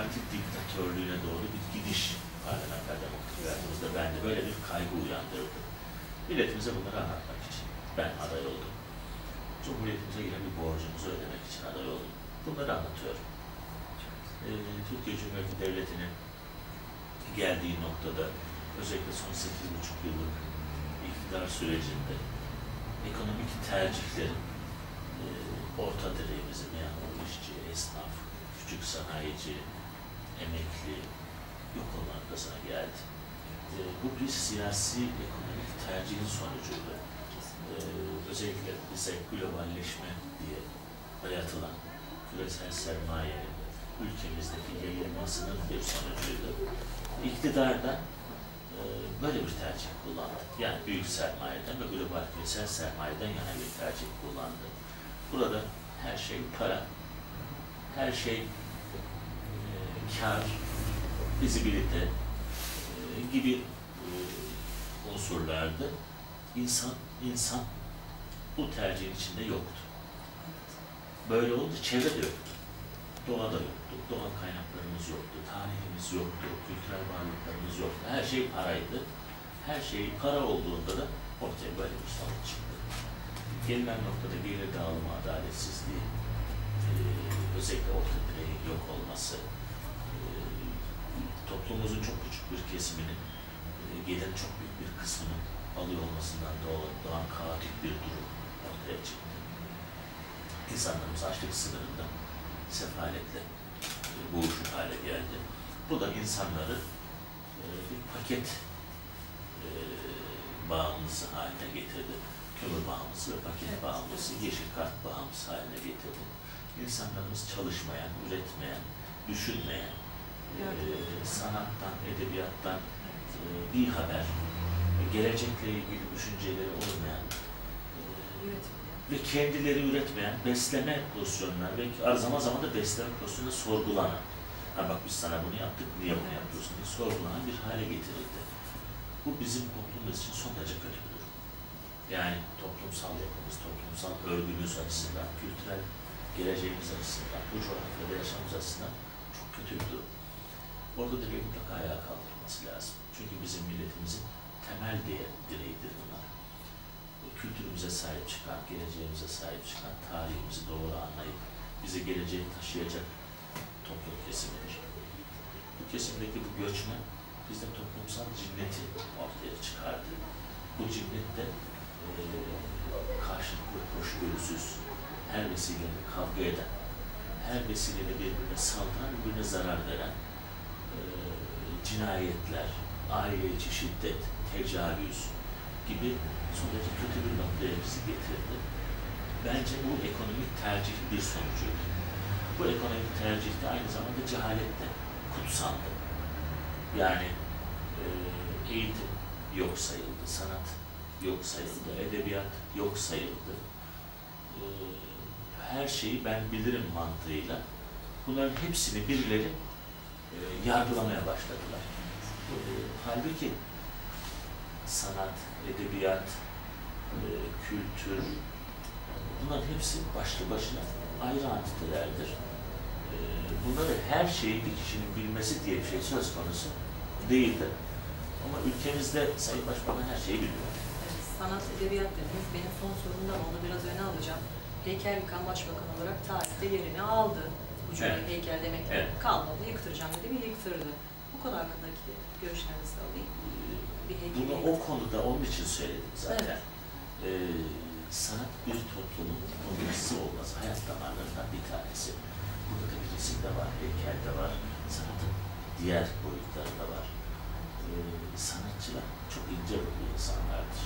parti diktatörlüğüne doğru bir gidiş parlamenter demokrasi hayatımızda bende böyle bir kaygı uyandırdı. Milletimize bunları anlatmak için ben aday oldum. Cumhuriyetimize yine bir borcumuzu ödemek için aday oldum. Bunları anlatıyorum. Ee, Türkiye Cumhuriyeti Devleti'nin geldiği noktada özellikle son 8,5 yıllık iktidar sürecinde ekonomik tercihlerin e, orta direğimizi memur, işçi, esnaf, küçük sanayici, emekli yok olma noktasına geldi. E, bu bir siyasi ekonomik tercihin sonucuydu. E, özellikle bize globalleşme diye dayatılan küresel sermayenin ülkemizdeki yayılmasının bir sonucuydu. İktidar da e, böyle bir tercih kullandı. Yani büyük sermayeden ve global küresel sermayeden yana bir tercih kullandı. Burada her şey para, her şey kar, fizibilite e, gibi e, unsurlardı. İnsan, insan bu tercihin içinde yoktu. Böyle oldu, çevre de yoktu. Doğa da yoktu, doğal kaynaklarımız yoktu, tarihimiz yoktu, kültürel varlıklarımız yoktu. Her şey paraydı. Her şey para olduğunda da ortaya böyle bir sonuç çıktı. Gelinen noktada gelir dağılımı adaletsizliği, e, özellikle orta direğin yok olması, toplumumuzun çok küçük bir kesiminin e, gelirin çok büyük bir kısmının alıyor olmasından doğan, kaotik bir durum ortaya çıktı. İnsanlarımız açlık sınırında sefaletle e, boğuşur hale geldi. Bu da insanları e, bir paket bağımlısı haline getirdi. Kömür bağımlısı ve paket bağımlısı, yeşil kart bağımlısı haline getirdi. İnsanlarımız çalışmayan, üretmeyen, düşünmeyen, sanattan, edebiyattan e, bir haber, gelecekle ilgili düşünceleri olmayan ve kendileri üretmeyen, besleme pozisyonlar ve zaman zaman da besleme pozisyonunda sorgulanan, ha bak biz sana bunu yaptık, niye bunu yapıyorsun diye sorgulanan bir hale getirildi. Bu bizim toplumumuz için son derece kötü bir durum. Yani toplumsal yapımız, toplumsal örgümüz açısından, kültürel geleceğimiz açısından, bu coğrafyada yaşamımız açısından çok kötü bir durum. Orada da bir mutlaka ayağa kaldırılması lazım. Çünkü bizim milletimizin temel değer, direğidir bunlar. Kültürümüze sahip çıkan, geleceğimize sahip çıkan, tarihimizi doğru anlayıp bizi geleceğe taşıyacak toplum kesimidir. Bu kesimdeki bu göçme bizde toplumsal cinneti ortaya çıkardı. Bu cinnet de e, karşılıklı, hoşgörüsüz, her vesileyle kavga eden, her vesileyle birbirine saldıran, birbirine zarar veren e, cinayetler, aile içi şiddet, tecavüz gibi son kötü bir noktaya bizi getirdi. Bence bu ekonomik tercih bir sonucuydu. Bu ekonomik tercih de aynı zamanda cehalette kutsandı. Yani e, eğitim yok sayıldı, sanat yok sayıldı, edebiyat yok sayıldı. E, her şeyi ben bilirim mantığıyla bunların hepsini birileri e, yargılamaya başladılar. E, halbuki sanat, edebiyat, e, kültür, bunların hepsi başlı başına ayrı antitelerdir. E, bunları her şeyi bir kişinin bilmesi diye bir şey söz konusu değildir. Ama ülkemizde Sayın Başbakan her şeyi biliyor. Sanat, edebiyat dediniz. Benim son sorumda onu biraz öne alacağım. Heykel yıkan başbakan olarak tarihte yerini aldı. Cümle Evet. heykel demek Evet. kalmadı, yıktıracağım dedi ve yıktırdı. Bu konu hakkındaki görüşlerinizi alayım. Bir heykel Bunu o konuda onun için söyledim zaten. Ee, sanat bir toplumun olmazsa olmaz hayat damarlarından bir tanesi. Burada da bir resim de var, heykel de var, sanatın diğer boyutları da var. Ee, sanatçılar çok ince ruhlu insanlardır.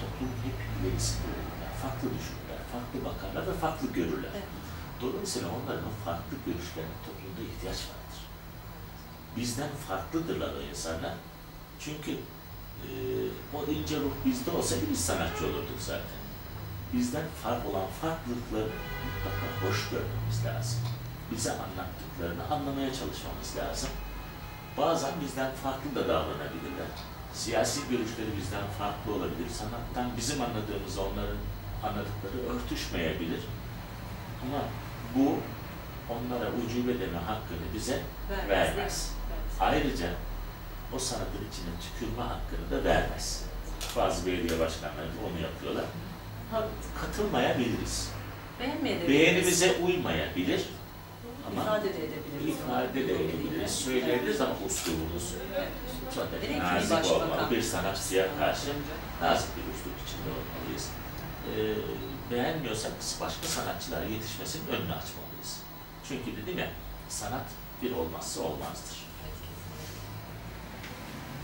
Toplumun hep ilerisinde olurlar, farklı düşünürler, farklı bakarlar ve farklı görürler. Evet. Dolayısıyla onların farklı görüşlerine toplumda ihtiyaç vardır. Bizden farklıdırlar o insanlar. Çünkü e, o ince ruh bizde olsaydı biz sanatçı olurduk zaten. Bizden fark olan farklılıkları mutlaka hoş görmemiz lazım. Bize anlattıklarını anlamaya çalışmamız lazım. Bazen bizden farklı da davranabilirler. Siyasi görüşleri bizden farklı olabilir. Sanattan bizim anladığımız onların anladıkları örtüşmeyebilir. Ama bu onlara ucube deme hakkını bize Vermez. vermez. Ayrıca o sanatın içine tükürme hakkını da vermez. Bazı belediye başkanları onu yapıyorlar. Ha, katılmayabiliriz. Beğenimize uymayabilir ama ifade de edebiliriz. ifade de edebiliriz, söyleyebiliriz ama uslubumuz ki nazik olmalı. Bir sanatçıya karşı nazik bir üslup içinde olmalıyız. Ee, beğenmiyorsak başka sanatçılara yetişmesinin önünü açmalıyız. Çünkü dedim ya, sanat bir olmazsa olmazdır.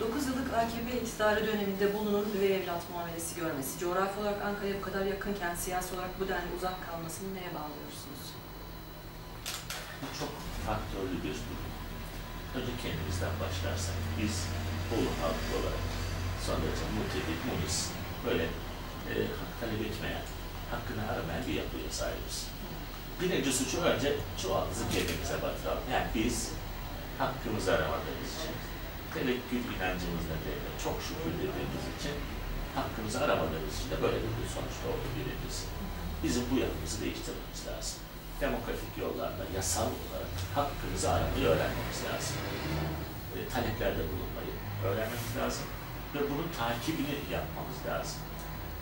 9 yıllık AKP iktidarı döneminde bulunur üvey evlat muamelesi görmesi, coğrafi olarak Ankara'ya bu kadar yakınken siyasi olarak bu denli uzak kalmasını neye bağlıyorsunuz? Bu çok faktörlü bir durum. Önce kendimizden başlarsak, biz Bolu halkı olarak son derece mutebil, munis, böyle e, hak talep etmeyen, hakkını aramayan bir yapıya sahibiz. Birinci suçu önce çuvaldızı kendimize batıralım. Yani biz hakkımızı aramadığımız için, tevekkül inancımız nedeniyle çok şükür dediğimiz için, hakkımızı aramadığımız için de böyle bir sonuç oldu birincisi. Bizim bu yapımızı değiştirmemiz lazım. Demokratik yollarla, yasal olarak hakkımızı aramayı öğrenmemiz lazım. E, taleplerde bulunmayı öğrenmemiz lazım ve bunun takibini yapmamız lazım.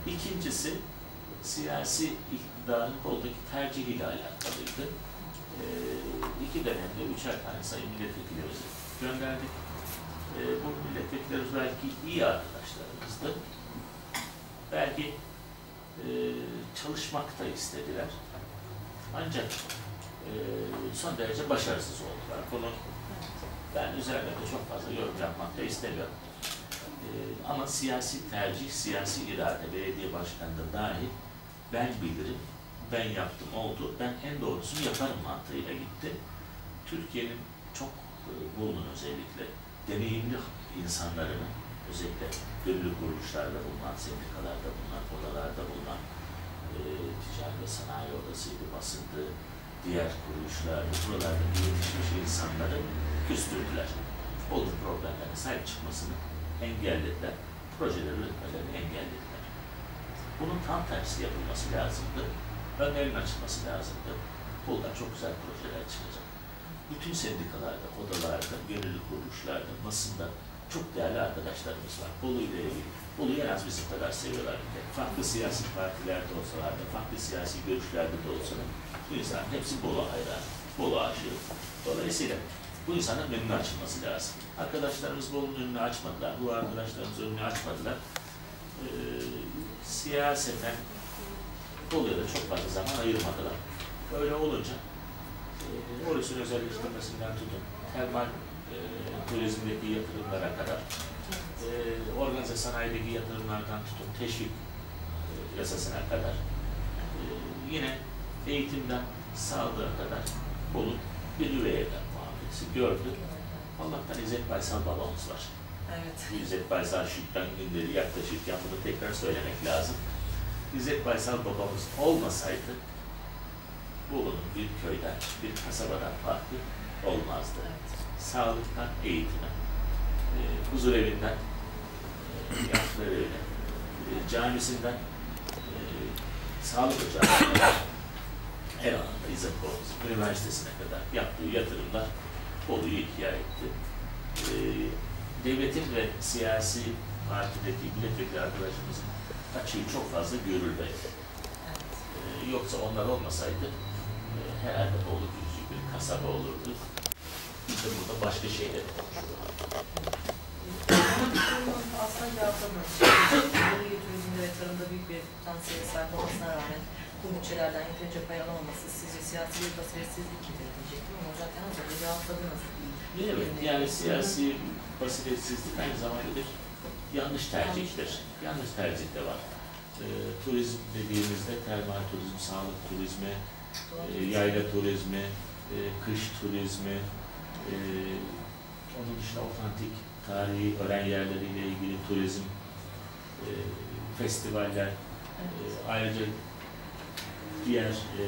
İkincisi, siyasi iktidarın koldaki tercihiyle alakalıydı. E, iki dönemde üçer tane sayın milletvekillerimizi gönderdik. E, bu milletvekillerimiz belki iyi arkadaşlarımızdı. Belki e, çalışmak istediler. Ancak e, son derece başarısız oldular. Bunu ben üzerine de çok fazla yorum yapmak da istemiyorum. E, ama siyasi tercih, siyasi irade, belediye başkanı da dahil ben bilirim, ben yaptım oldu, ben en doğrusunu yaparım mantığıyla gitti. Türkiye'nin çok e, bulunun özellikle deneyimli insanlarını, özellikle gönüllü kuruluşlarda bulunan, sendikalarda bulunan, odalarda bulunan, e, ticari ve sanayi odasıydı, basındı, diğer kuruluşlar, buralarda yetişmiş insanları küstürdüler. Olur problemlerine sahip çıkmasını engellediler, projeleri üretmelerini engellediler. Bunun tam tersi yapılması lazımdı, önlerin açılması lazımdı. Buradan çok güzel projeler çıkacak. Bütün sendikalarda, odalarda, gönüllü kuruluşlarda, basında çok değerli arkadaşlarımız var. Bolu ile ilgili. Bolu'yu en az bizim kadar seviyorlar. Farklı siyasi partilerde olsalar da, farklı siyasi görüşlerde de olsalar, bu insanların hepsi Bolu hayranı, Bolu aşığı. Dolayısıyla bu insanın önünü açılması lazım. Arkadaşlarımız Bolu'nun önünü açmadılar, bu arkadaşlarımız önünü açmadılar. Ee, siyaseten Bolu'ya da çok fazla zaman ayırmadılar. Böyle olunca e, Oras'ın özelleştirmesinden tutun, termal e, turizmdeki yatırımlara kadar, e, organize sanayideki yatırımlardan tutun, teşvik e, yasasına kadar, e, yine eğitimden sağlığa kadar Bolu bir üvey evlat muamelesi gördü. Allah'tan İzzet Baysal babamız var. Evet. İzzet Baysal Şükran günleri yaklaşırken bunu tekrar söylemek lazım. İzzet Baysal babamız olmasaydı Bolu'nun bir köyden, bir kasabadan farkı olmazdı. evet. Sağlıktan eğitime, e, huzur evinden e, yaşlılar evine, e, camisinden e, sağlık ocağına kadar her alanda İzzet babamızın üniversitesine kadar yaptığı yatırımlar Bolu'yu ihya etti. E, devletin ve siyasi partideki milletvekili arkadaşımızın açığı çok fazla görülmedi. evet. Ee, yoksa onlar olmasaydı e, herhalde Bolu küçük bir kasaba olurdu. Biz de burada başka şeyler konuşuruz. Aslında cevaplamıyoruz. Bölge turizmde ve tarımda büyük bir potansiyele sahip olmasına rağmen bu bütçelerden yeterince pay alamaması sizce siyasi bir basiretsizlik midir diyecektim ama zaten az önce cevapladınız. Evet, yani siyasi basiretsizlik aynı zamanda bir yanlış tercihtir. Yanlış tercih de var. Ee, turizm dediğimizde termal turizm, sağlık turizmi, e, yayla turizmi, e, kış turizmi, e, onun dışında otantik tarihi öğren yerleriyle ilgili turizm, e, festivaller, e, ayrıca diğer e,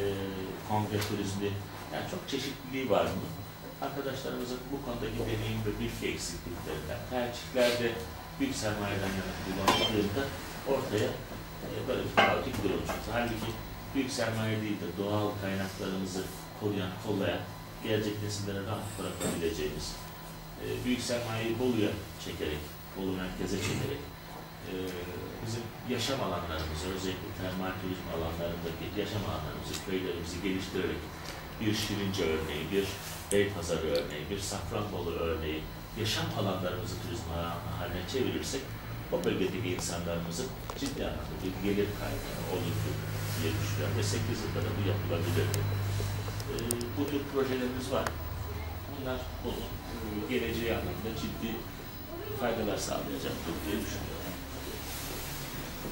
kongre turizmi, yani çok çeşitliliği var bunun. Arkadaşlarımızın bu konudaki deneyim ve bilgi eksikliklerinden, tercihlerde büyük sermayeden yana kullanıldığında ortaya e, böyle bir kaotik durum çıktı. Halbuki büyük sermaye değil de doğal kaynaklarımızı koruyan, kollayan, gelecek nesillere rahat bırakabileceğimiz, e, büyük sermayeyi Bolu'ya çekerek, Bolu merkeze çekerek, e, bizim yaşam alanlarımızı, özellikle termal turizm alanlarındaki yaşam alanlarımızı, köylerimizi geliştirerek bir Şirince örneği, bir Beypazarı örneği, bir Safranbolu örneği, yaşam alanlarımızı turizm haline çevirirsek o bölgedeki insanlarımızın ciddi anlamda bir gelir kaynağı olur diye düşünüyorum ve 8 yılda da bu yapılabilir. Ee, bu tür projelerimiz var. Bunlar onun e, geleceği anlamda ciddi faydalar sağlayacaktır diye düşünüyorum.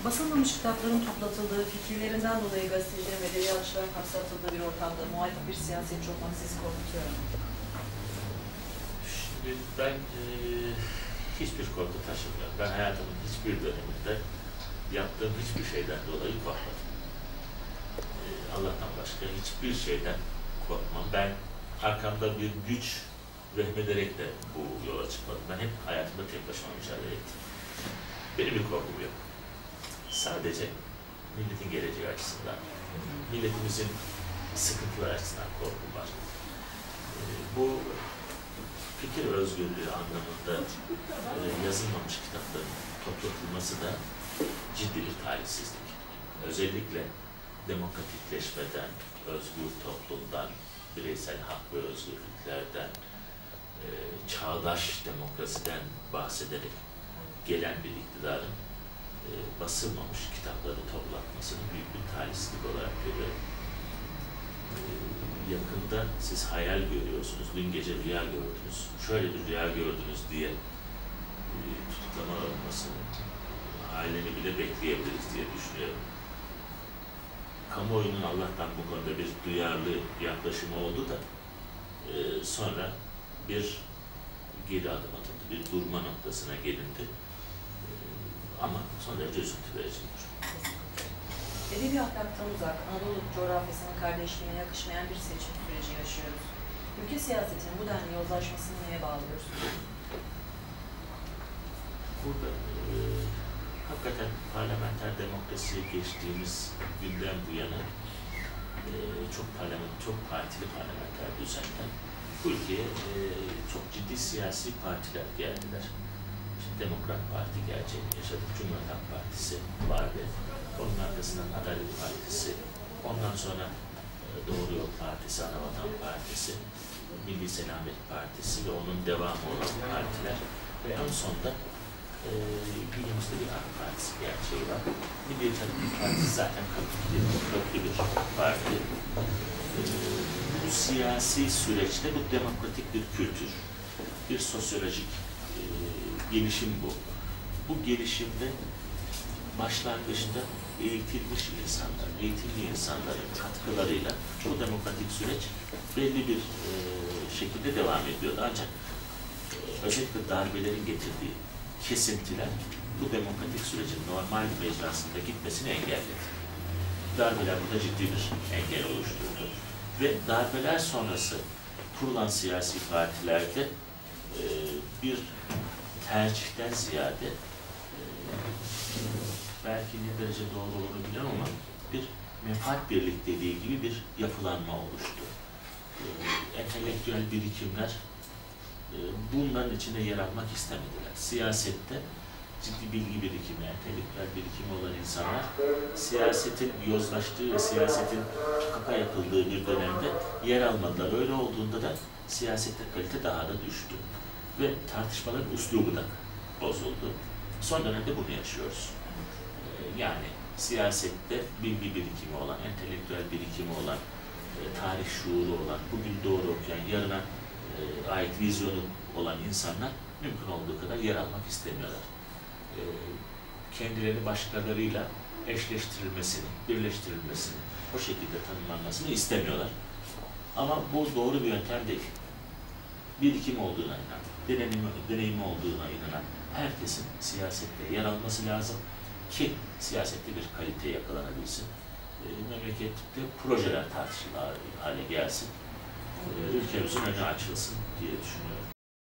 Basılmamış kitapların toplatıldığı, fikirlerinden dolayı gazetecilerin ve edebiyatçıların hapse bir ortamda muhalif bir siyasetçi olmak sizi korkutuyor? Şimdi ben e, hiçbir korku taşımıyorum. Ben hayatımın hiçbir döneminde yaptığım hiçbir şeyden dolayı korkmadım. E, Allah'tan başka hiçbir şeyden korkmam. Ben arkamda bir güç vehmederek de bu yola çıkmadım. Ben hep hayatımda tek başıma mücadele ettim. Benim bir korkum yok. Sadece milletin geleceği açısından, milletimizin sıkıntıları açısından korkum var. E, bu fikir özgürlüğü anlamında e, yazılmamış kitapların toplatılması da ciddi bir talihsizlik. Özellikle demokratikleşmeden, özgür toplumdan, bireysel hak ve özgürlüklerden, e, çağdaş demokrasiden bahsederek gelen bir iktidarın e, basılmamış kitapları toplatmasını büyük bir talihsizlik olarak görüyorum. E, yakında siz hayal görüyorsunuz, dün gece rüya gördünüz, şöyle bir rüya gördünüz diye e, tutuklama olmasını aileni bile bekleyebiliriz diye düşünüyorum. Kamuoyunun Allah'tan bu konuda bir duyarlı yaklaşımı oldu da e, sonra bir geri adım atıldı, bir durma noktasına gelindi. Ama son derece üzüntü vericidir. Edebi ahlaktan uzak, Anadolu coğrafyasının kardeşliğine yakışmayan bir seçim süreci yaşıyoruz. Ülke siyasetinin bu denli yozlaşmasını neye bağlıyorsunuz? Burada e, hakikaten parlamenter demokrasi geçtiğimiz günden bu yana e, çok parlament, çok partili parlamenter düzenden bu ülkeye e, çok ciddi siyasi partiler geldiler. Demokrat Parti gerçeğini yaşadık, Cumhuriyet Partisi vardı. Onun arkasından Adalet Partisi, ondan sonra e, Doğru Yol Partisi, Anavatan Partisi, Milli Selamet Partisi ve onun devamı olan partiler ve en sonunda e, günümüzde bir AK Partisi gerçeği var. Milliyetçi Hareket Partisi zaten köklü, köklü bir parti. E, bu siyasi süreçte bu demokratik bir kültür, bir sosyolojik gelişim bu. Bu gelişimde başlangıçta eğitilmiş insanlar, eğitimli insanların katkılarıyla bu demokratik süreç belli bir e, şekilde devam ediyordu. Ancak e, özellikle darbelerin getirdiği kesintiler bu demokratik sürecin normal mecrasında gitmesini engelledi. Darbeler burada ciddi bir engel oluşturdu. Ve darbeler sonrası kurulan siyasi partilerde e, bir tercihten ziyade e, belki ne derece doğru olur bilmem ama bir menfaat birlikteliği gibi bir yapılanma oluştu. E, entelektüel birikimler e, bunların içinde yer almak istemediler. Siyasette ciddi bilgi birikimi, entelektüel birikimi olan insanlar siyasetin yozlaştığı ve siyasetin kaka yapıldığı bir dönemde yer almadılar. Öyle olduğunda da siyasette kalite daha da düştü. Ve tartışmaların üslubu da bozuldu. Son dönemde bunu yaşıyoruz. Ee, Yani siyasette bilgi birikimi olan, entelektüel birikimi olan, e, tarih şuuru olan, bugün doğru okuyan, yarına e, ait vizyonu olan insanlar mümkün olduğu kadar yer almak istemiyorlar. E, kendilerini başkalarıyla eşleştirilmesini, birleştirilmesini, o şekilde tanımlanmasını istemiyorlar. Ama bu doğru bir yöntem değil. Birikim olduğuna inanan, deneyimi, deneyimi olduğuna inanan herkesin siyasette yer alması lazım ki siyasette bir kalite yakalanabilsin. E, memlekette projeler tartışılar hale gelsin. E, ülkemizin önü açılsın diye düşünüyorum.